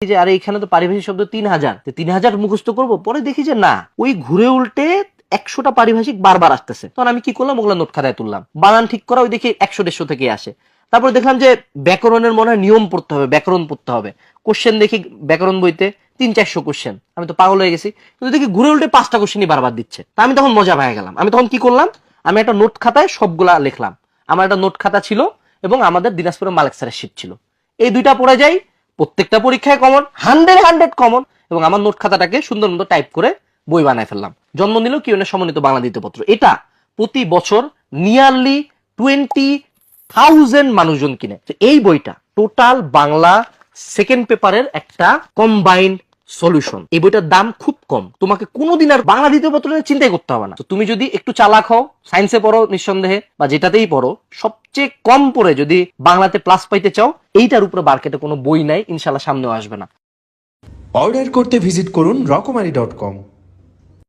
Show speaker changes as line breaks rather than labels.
যে, আরে, এখানে তো পারিভাষিক শব্দ তিন হাজার তিন হাজার মুখস্থ করব, পরে দেখি যে, না, ওই ঘুরে উল্টে একশোটা পারিভাষিক বারবার আসতেছে। তখন আমি কি করলাম? ওগুলো নোট খাতায় তুললাম। বানান ঠিক করা ওই দেখি একশো দেড়শো থেকে আসে। তারপর দেখলাম যে, ব্যাকরণের মনে হয় নিয়ম পড়তে হবে, ব্যাকরণ পড়তে হবে। কোশ্চেন দেখি, ব্যাকরণ বইতে তিন চারশো কোশ্চেন আমি তো পাগল হয়ে গেছি। কিন্তু দেখি ঘুরে উল্টে পাঁচটা কোশ্চেনই বারবার দিচ্ছে। তা আমি তখন মজা পেয়ে গেলাম। আমি তখন কি করলাম? আমি একটা নোট খাতায় সবগুলা লিখলাম। আমার একটা নোট খাতা ছিল এবং আমাদের দিনাজপুরের মালিক স্যারের শীট ছিল। এই দুইটা পড়ে যাই প্রত্যেকটা পরীক্ষায় কমন হান্ড্রেড হান্ড্রেড কমন এবং আমার নোট খাতাটাকে সুন্দর মতো টাইপ করে বই বানায় ফেললাম। জন্ম নিল কি সমন্বিত বাংলা দ্বিতীয়পত্র এটা প্রতি বছর নিয়ারলি টোয়েন্টি থাউজেন্ড মানুষজন কিনে। এই বইটা টোটাল বাংলা সেকেন্ড পেপারের একটা কম্বাইন্ড সলিউশন। এই বইটার দাম খুব কম। তোমাকে কোনোদিন আর বাংলা দ্বিতীয় পত্র নিয়ে চিন্তাই করতে হবে না। তুমি যদি একটু চালাক হও সায়েন্সে পড়ো নিঃসন্দেহে, বা যেটাতেই পড়ো, সবচেয়ে কম পড়ে যদি বাংলাতে প্লাস পাইতে চাও, এইটার উপরে মার্কেটে কোনো বই নাই ইনশাল্লাহ সামনেও আসবে না।
অর্ডার করতে ভিজিট করুন রকমারি ডট কম